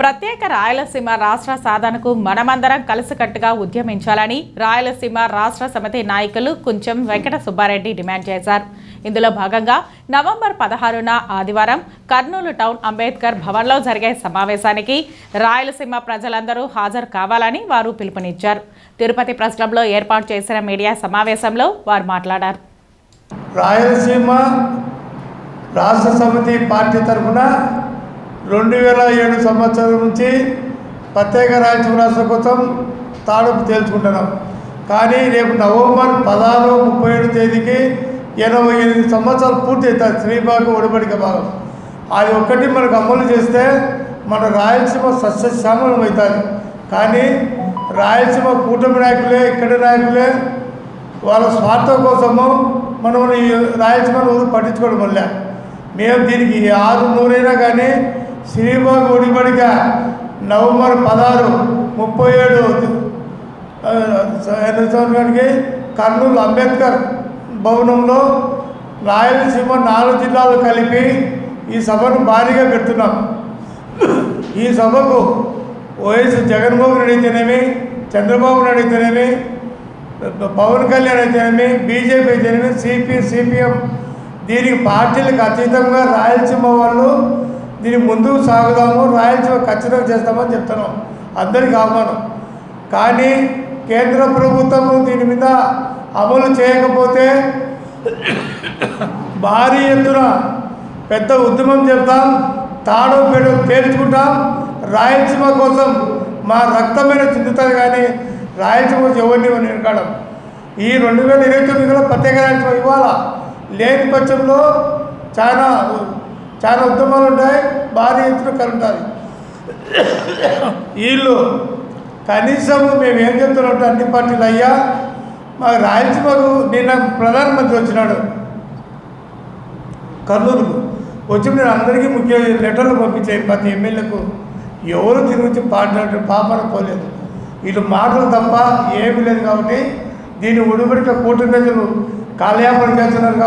ప్రత్యేక రాయలసీమ రాష్ట్ర సాధనకు మనమందరం కలిసికట్టుగా ఉద్యమించాలని రాయలసీమ రాష్ట్ర సమితి నాయకులు కుంచెం వెంకట సుబ్బారెడ్డి డిమాండ్ చేశారు. ఇందులో భాగంగా నవంబర్ పదహారున ఆదివారం కర్నూలు టౌన్ అంబేద్కర్ భవన్లో జరిగే సమావేశానికి రాయలసీమ ప్రజలందరూ హాజరు కావాలని వారు పిలుపునిచ్చారు. తిరుపతి ప్రెస్ క్లబ్లో ఏర్పాటు చేసిన మీడియా సమావేశంలో వారు మాట్లాడారు. రాయలసీమ రాష్ట్ర సమితి పార్టీ తరఫున రెండు వేల ఏడు సంవత్సరం నుంచి ప్రత్యేక రాయలసీమ రాష్ట్ర కోసం తాడుపు తేల్చుకుంటున్నాం. కానీ రేపు నవంబర్ పదహారు ముప్పై ఏడు తేదీకి ఎనభై ఎనిమిది సంవత్సరాలు పూర్తి అవుతుంది శ్రీబాగు ఒడిబడిక భాగం. అది ఒక్కటి మనకు అమలు చేస్తే మన రాయలసీమ సస్యశ్యామలం అవుతుంది. కానీ రాయలసీమ కూటమి నాయకులే ఇక్కడి నాయకులే వాళ్ళ స్వార్థం కోసము మనం ఈ రాయలసీమ పట్టించుకోవడం వల్ల. మేము దీనికి ఆరు నూరైనా కానీ సినిమాకు ఒడిబడిక నవంబర్ పదహారు ముప్పై ఏడు ఆ, ఎనిమిది సంవత్సరానికి కర్నూలు అంబేద్కర్ భవనంలో రాయలసీమ నాలుగు జిల్లాలు కలిపి ఈ సభను భారీగా పెడుతున్నాం. ఈ సభకు వైఎస్ జగన్మోహన్ రెడ్డి అయితేనేమి చంద్రబాబు నాయుడు అయితేనేమి పవన్ కళ్యాణ్ అయితేనేమి బీజేపీ అయితేనేమి సిపి సిపిఎం దీనికి పార్టీలకు అతీతంగా రాయలసీమ వాళ్ళు దీన్ని ముందుకు సాగుదాము రాయలసీమ ఖచ్చితంగా చేస్తామని చెప్తున్నాం. అందరికీ ఆహ్వానం కానీ కేంద్ర ప్రభుత్వము దీని మీద అమలు చేయకపోతే భారీ ఎత్తున పెద్ద ఉద్యమం చెప్తాం తాడో పేడో తేల్చుకుంటాం. రాయలసీమ కోసం మా రక్తమైన చిందుతారు కానీ రాయలసీమ కోసం ఎవరిని వెనకాడం. ఈ రెండు వేల ఇరవై తొమ్మిదిలో ప్రత్యేక రాయలసీమ ఇవ్వాలా? లేని పక్షంలో చాలా చాలా ఉద్యమాలు ఉంటాయి భారీ ఎత్తున కలుగుతుంది వీళ్ళు కనీసం మేము ఏం చెప్తున్నాం అన్ని పార్టీలు అయ్యా మా రాయలసీమకు నిన్న ప్రధానమంత్రి వచ్చినాడు. కర్నూలుకు వచ్చి నేను అందరికీ ముఖ్య లెటర్లు పంపించాయి ప్రతి ఎమ్మెల్యేకు ఎవరు దీని గురించి పాడినట్టు పాపన పోలేదు. వీళ్ళు మాటలు తప్ప ఏమీ లేదు కాబట్టి దీన్ని ఉడిబడిక కూటమి ప్రజలు కాలయాపన చేస్తున్నారు